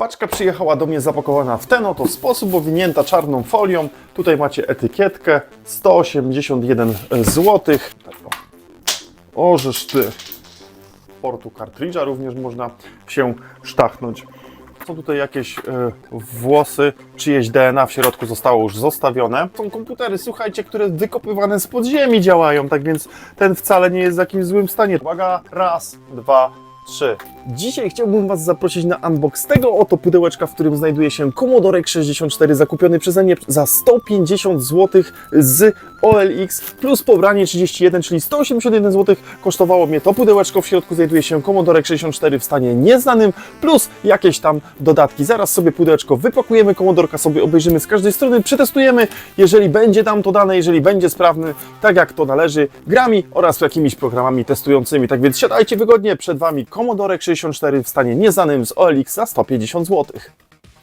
Paczka przyjechała do mnie zapakowana w ten oto sposób, owinięta czarną folią. Tutaj macie etykietkę 181 zł. Ożeż ty. Portu kartridża również można się sztachnąć. Są tutaj jakieś e, włosy, czyjeś DNA w środku zostało już zostawione. Są komputery, słuchajcie, które wykopywane z podziemi działają, tak więc ten wcale nie jest w jakimś złym stanie. Uwaga, raz, dwa, trzy. Dzisiaj chciałbym Was zaprosić na unbox tego oto pudełeczka, w którym znajduje się Commodore 64 zakupiony przeze mnie za 150 zł z OLX plus pobranie 31, czyli 181 zł kosztowało mnie to pudełeczko. W środku znajduje się Commodore 64 w stanie nieznanym plus jakieś tam dodatki. Zaraz sobie pudełeczko wypakujemy, Commodorka sobie obejrzymy z każdej strony, przetestujemy. Jeżeli będzie tam to dane, jeżeli będzie sprawny, tak jak to należy, grami oraz jakimiś programami testującymi. Tak więc siadajcie wygodnie, przed Wami Commodore 64 w stanie nieznanym z OLX za 150 zł.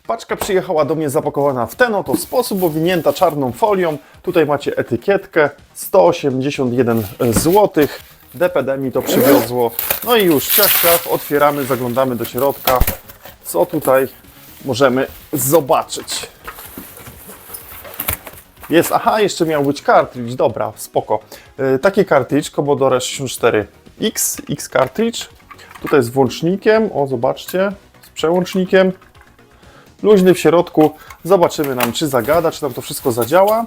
Paczka przyjechała do mnie zapakowana w ten oto sposób, owinięta czarną folią. Tutaj macie etykietkę 181 zł. DPD mi to przywiozło. No i już ciach, otwieramy, zaglądamy do środka. Co tutaj możemy zobaczyć? Jest, aha, jeszcze miał być cartridge, dobra, spoko. Yy, taki cartridge Commodore 64X, X cartridge. Tutaj z włącznikiem, o zobaczcie, z przełącznikiem. Luźny w środku, zobaczymy nam czy zagada, czy nam to wszystko zadziała.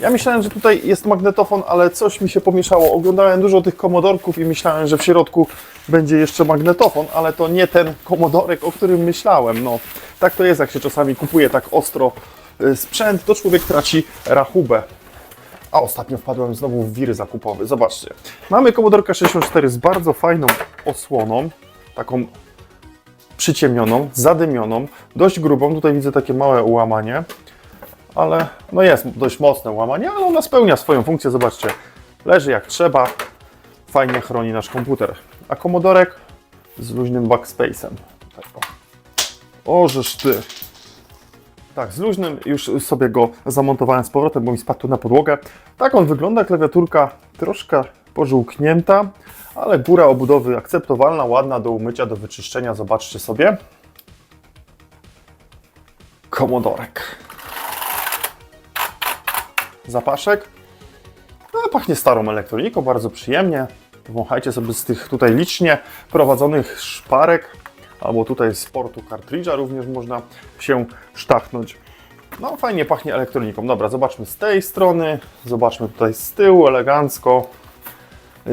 Ja myślałem, że tutaj jest magnetofon, ale coś mi się pomieszało. Oglądałem dużo tych komodorków i myślałem, że w środku będzie jeszcze magnetofon, ale to nie ten komodorek, o którym myślałem. No, tak to jest, jak się czasami kupuje tak ostro y, sprzęt, to człowiek traci rachubę. A ostatnio wpadłem znowu w wir zakupowy. Zobaczcie. Mamy Commodore 64 z bardzo fajną osłoną, taką przyciemnioną, zadymioną, dość grubą. Tutaj widzę takie małe ułamanie, ale no jest dość mocne ułamanie, ale ona spełnia swoją funkcję. Zobaczcie, leży jak trzeba, fajnie chroni nasz komputer. A Commodorek z luźnym backspace'em. Tak, o. Ożeż ty. Tak, z luźnym już sobie go zamontowałem z powrotem, bo mi spadł na podłogę. Tak on wygląda, klawiaturka troszkę pożółknięta, ale góra obudowy akceptowalna, ładna do umycia, do wyczyszczenia. Zobaczcie sobie. Komodorek. Zapaszek. No, pachnie starą elektroniką, bardzo przyjemnie. Wąchajcie sobie z tych tutaj licznie prowadzonych szparek, albo tutaj z portu kartridża również można się sztachnąć. No, fajnie pachnie elektroniką. Dobra, zobaczmy z tej strony, zobaczmy tutaj z tyłu, elegancko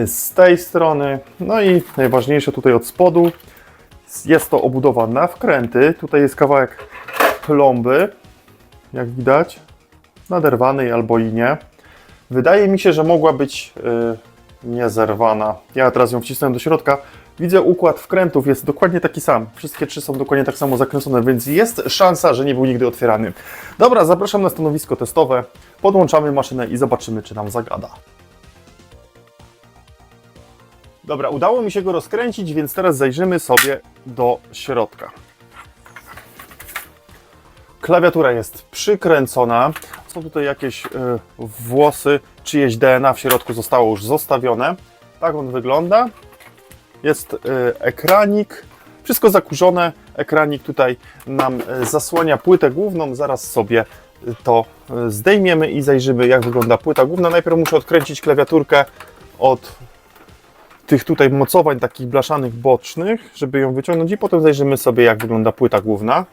z tej strony. No i najważniejsze tutaj od spodu jest to obudowa na wkręty. Tutaj jest kawałek plomby, jak widać, naderwanej albo i nie. Wydaje mi się, że mogła być yy, niezerwana. Ja teraz ją wcisnąłem do środka. Widzę układ wkrętów jest dokładnie taki sam. Wszystkie trzy są dokładnie tak samo zakręcone, więc jest szansa, że nie był nigdy otwierany. Dobra, zapraszam na stanowisko testowe. Podłączamy maszynę i zobaczymy, czy nam zagada. Dobra, udało mi się go rozkręcić, więc teraz zajrzymy sobie do środka. Klawiatura jest przykręcona. Są tutaj jakieś y, włosy, czyjeś DNA w środku zostało już zostawione. Tak on wygląda. Jest y, ekranik, wszystko zakurzone. Ekranik tutaj nam y, zasłania płytę główną. Zaraz sobie to zdejmiemy i zajrzymy, jak wygląda płyta główna. Najpierw muszę odkręcić klawiaturkę od tych tutaj mocowań takich blaszanych bocznych, żeby ją wyciągnąć i potem zajrzymy sobie, jak wygląda płyta główna.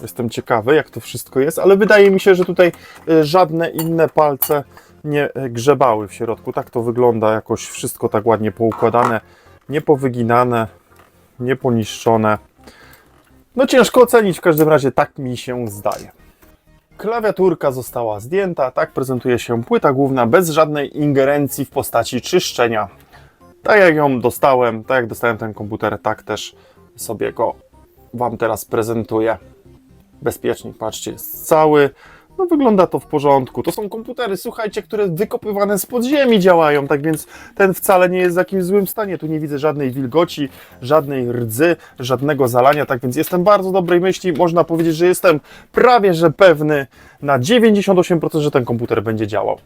Jestem ciekawy, jak to wszystko jest, ale wydaje mi się, że tutaj y, żadne inne palce nie y, grzebały w środku. Tak to wygląda, jakoś wszystko tak ładnie poukładane, niepowyginane, nieponiszczone. No ciężko ocenić, w każdym razie tak mi się zdaje. Klawiaturka została zdjęta, tak prezentuje się płyta główna bez żadnej ingerencji w postaci czyszczenia. Tak jak ją dostałem, tak jak dostałem ten komputer, tak też sobie go Wam teraz prezentuję. Bezpiecznik, patrzcie, jest cały. No wygląda to w porządku. To są komputery, słuchajcie, które wykopywane z podziemi działają, tak więc ten wcale nie jest w jakimś złym stanie. Tu nie widzę żadnej wilgoci, żadnej rdzy, żadnego zalania, tak więc jestem bardzo dobrej myśli. Można powiedzieć, że jestem prawie że pewny na 98%, że ten komputer będzie działał.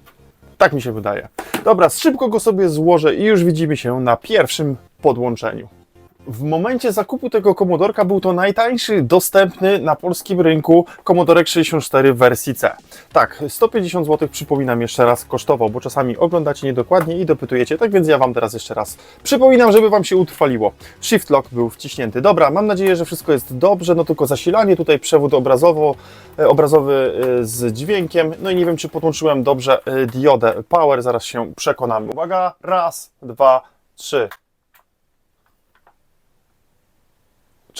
Tak mi się wydaje. Dobra, szybko go sobie złożę i już widzimy się na pierwszym podłączeniu. W momencie zakupu tego komodorka był to najtańszy dostępny na polskim rynku Commodore 64 w wersji C. Tak, 150 zł przypominam jeszcze raz kosztował, bo czasami oglądacie niedokładnie i dopytujecie, tak więc ja Wam teraz jeszcze raz przypominam, żeby Wam się utrwaliło. Shift lock był wciśnięty. Dobra, mam nadzieję, że wszystko jest dobrze, no tylko zasilanie, tutaj przewód obrazowo, e, obrazowy e, z dźwiękiem, no i nie wiem, czy podłączyłem dobrze e, diodę power, zaraz się przekonamy. Uwaga, raz, dwa, trzy.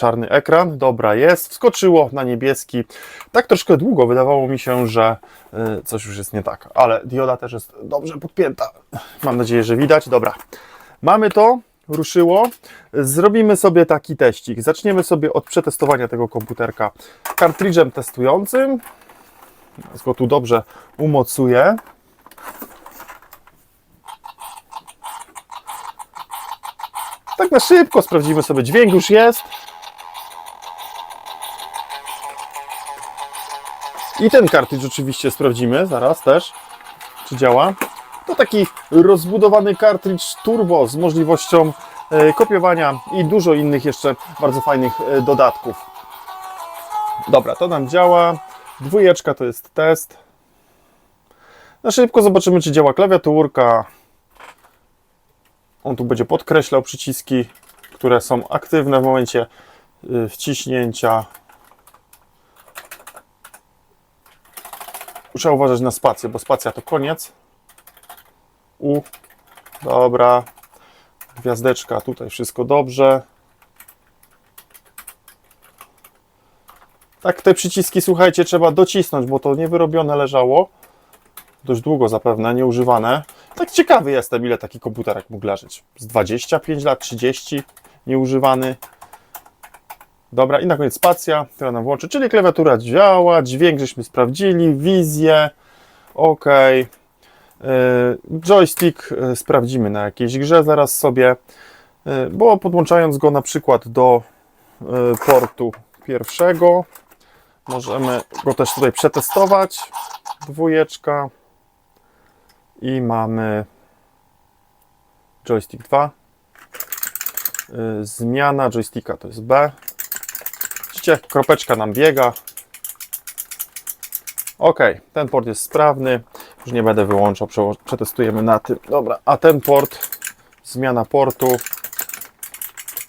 Czarny ekran, dobra jest, wskoczyło na niebieski. Tak troszkę długo wydawało mi się, że y, coś już jest nie tak, ale dioda też jest dobrze podpięta. Mam nadzieję, że widać. Dobra, mamy to, ruszyło. Zrobimy sobie taki teścik. Zaczniemy sobie od przetestowania tego komputerka kartridżem testującym. Go tu dobrze umocuję. Tak na szybko sprawdzimy sobie. Dźwięk już jest. I ten kartridż oczywiście sprawdzimy zaraz też, czy działa. To taki rozbudowany kartridż turbo z możliwością e, kopiowania i dużo innych jeszcze bardzo fajnych e, dodatków. Dobra, to nam działa. Dwójeczka to jest test. Na szybko zobaczymy, czy działa klawiaturka. On tu będzie podkreślał przyciski, które są aktywne w momencie y, wciśnięcia. Muszę uważać na spację, bo spacja to koniec. U, dobra. Gwiazdeczka, tutaj wszystko dobrze. Tak, te przyciski, słuchajcie, trzeba docisnąć, bo to niewyrobione leżało. Dość długo zapewne, nieużywane. Tak ciekawy jestem, ile taki komputerek mógł leżeć. Z 25 lat, 30, nieużywany. Dobra, i na koniec spacja, która nam włączy, czyli klawiatura działa, dźwięk żeśmy sprawdzili, wizję, ok. Joystick yy, sprawdzimy na jakiejś grze zaraz sobie, yy, bo podłączając go na przykład do yy, portu pierwszego, możemy go też tutaj przetestować. Dwójeczka i mamy joystick 2. Yy, Zmiana joysticka to jest B. Widzicie, kropeczka nam biega. Ok, ten port jest sprawny. Już nie będę wyłączał, prze- przetestujemy na tym. Dobra, a ten port, zmiana portu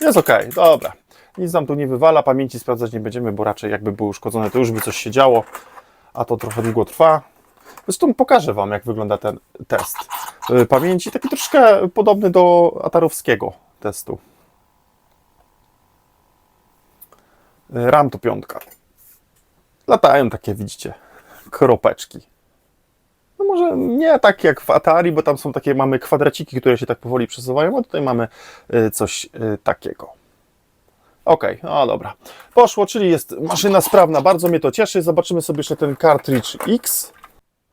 jest ok, dobra. Nic nam tu nie wywala, pamięci sprawdzać nie będziemy, bo raczej jakby były uszkodzone, to już by coś się działo, a to trochę długo trwa. Zresztą pokażę Wam, jak wygląda ten test y, pamięci, taki troszkę podobny do atarowskiego testu. Y, RAM to piątka. Latają takie, widzicie, kropeczki. No może nie tak jak w Atari, bo tam są takie, mamy kwadraciki, które się tak powoli przesuwają, a tutaj mamy y, coś y, takiego. Ok, no dobra. Poszło, czyli jest maszyna sprawna, bardzo mnie to cieszy. Zobaczymy sobie jeszcze ten cartridge X.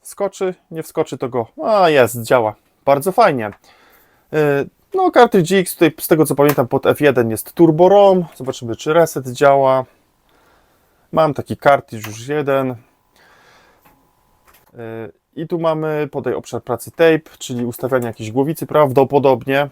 Skoczy, nie wskoczy to go. A jest, działa. Bardzo fajnie. No, cartridge X, tutaj z tego co pamiętam pod F1 jest Turbo ROM. Zobaczymy, czy reset działa. Mam taki cartridge już jeden. Yy, I tu mamy podaj obszar pracy tape, czyli ustawianie jakiejś głowicy prawdopodobnie.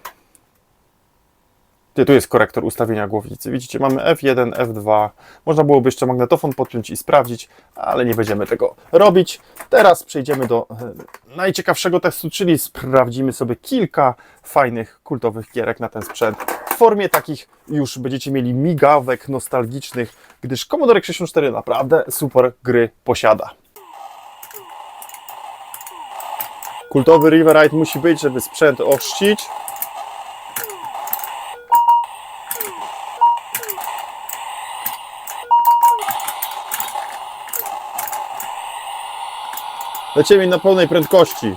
Tu jest korektor ustawienia głowicy. Widzicie, mamy F1, F2. Można byłoby jeszcze magnetofon podpiąć i sprawdzić, ale nie będziemy tego robić. Teraz przejdziemy do e, najciekawszego testu, czyli sprawdzimy sobie kilka fajnych, kultowych gierek na ten sprzęt. W formie takich już będziecie mieli migawek nostalgicznych, gdyż Commodore 64 naprawdę super gry posiada. Kultowy Riverite musi być, żeby sprzęt ochrzcić. Lecimy na pełnej prędkości.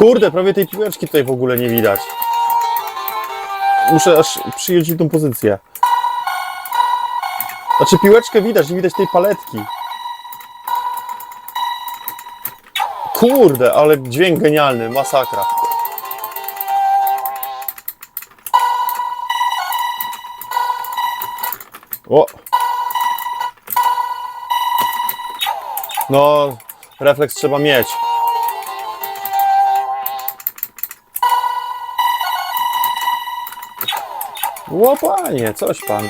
Kurde, prawie tej piłeczki tutaj w ogóle nie widać. Muszę aż przyjąć tą pozycję. Znaczy piłeczkę widać, nie widać tej paletki. Kurde, ale dźwięk genialny, masakra. O! No, refleks trzeba mieć. Łopanie, coś pan.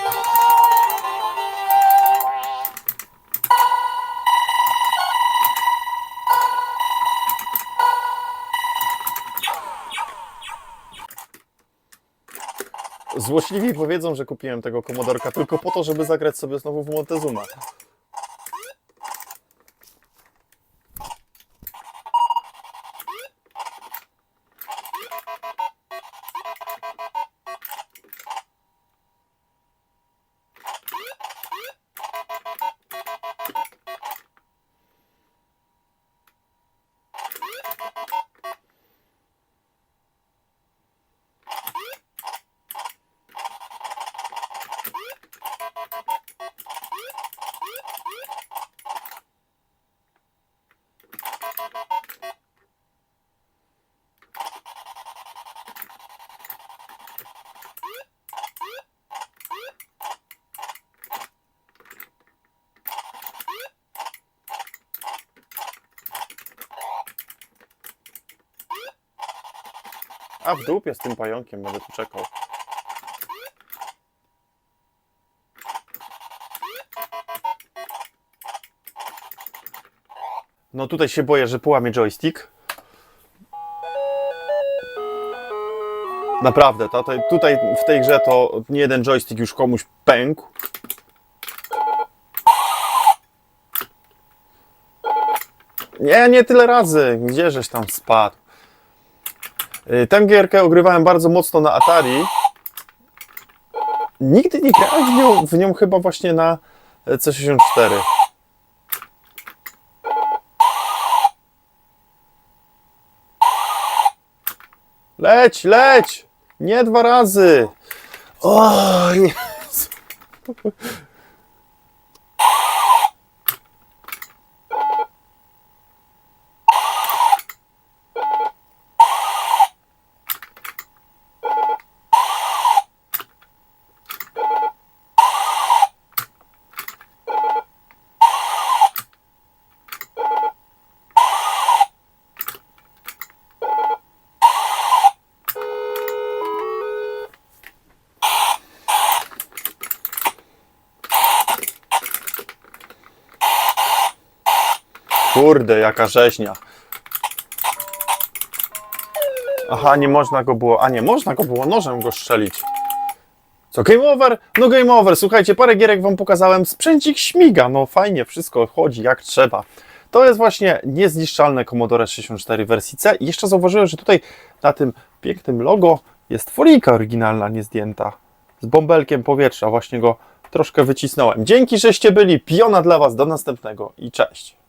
Złośliwi powiedzą, że kupiłem tego komodorka tylko po to, żeby zagrać sobie znowu w Montezuma. A w dupie z tym pająkiem będę tu czekał. No tutaj się boję, że połamie joystick. Naprawdę, tutaj, tutaj w tej grze to nie jeden joystick już komuś pękł. Nie, nie tyle razy. Gdzie żeś tam spadł? Y, Tę gierkę ogrywałem bardzo mocno na Atari. Nigdy nie grałem w nią, w nią chyba właśnie na C64. Leć, leć! Nie dwa razy! O, nie. Kurde, jaka rzeźnia. Aha, nie można go było. A nie, można go było nożem go strzelić. Co, game over? No game over. Słuchajcie, parę gierek wam pokazałem. Sprzęcik śmiga. No fajnie, wszystko chodzi jak trzeba. To jest właśnie niezniszczalne Commodore 64 wersji C. I jeszcze zauważyłem, że tutaj na tym pięknym logo jest folika oryginalna, niezdjęta. Z bąbelkiem powietrza. Właśnie go troszkę wycisnąłem. Dzięki, żeście byli. Piona dla was. Do następnego i cześć.